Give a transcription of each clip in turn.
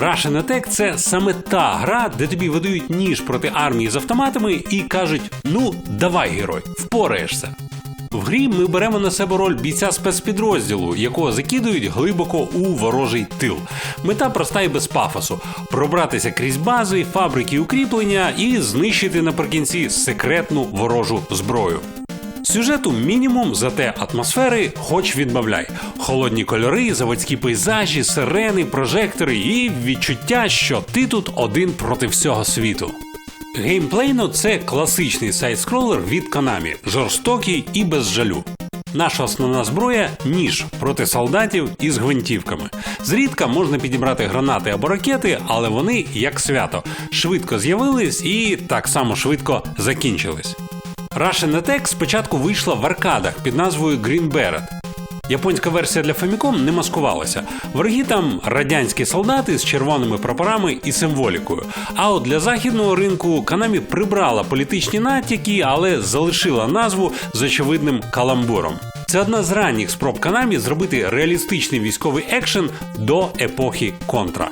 Russian Attack – це саме та гра, де тобі видають ніж проти армії з автоматами і кажуть: ну давай, герой, впораєшся. В грі ми беремо на себе роль бійця спецпідрозділу, якого закидують глибоко у ворожий тил. Мета проста і без пафосу: пробратися крізь бази, фабрики укріплення і знищити наприкінці секретну ворожу зброю. Сюжету мінімум, зате атмосфери хоч відбавляй. Холодні кольори, заводські пейзажі, сирени, прожектори і відчуття, що ти тут один проти всього світу. Геймплейно це класичний сайт-скролер від Konami, жорстокий і без жалю. Наша основна зброя ніж проти солдатів із гвинтівками. Зрідка можна підібрати гранати або ракети, але вони, як свято, швидко з'явились і так само швидко закінчились. Russian Attack спочатку вийшла в аркадах під назвою Green Beret. Японська версія для Famicom не маскувалася. Вороги там радянські солдати з червоними прапорами і символікою. А от для західного ринку Konami прибрала політичні натяки, але залишила назву з очевидним каламбуром. Це одна з ранніх спроб Konami зробити реалістичний військовий екшен до епохи контра.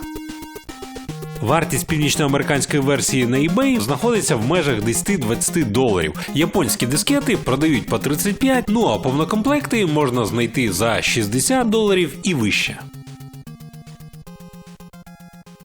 Вартість північноамериканської версії на eBay знаходиться в межах 10-20 доларів. Японські дискети продають по 35, ну а повнокомплекти можна знайти за 60 доларів і вище.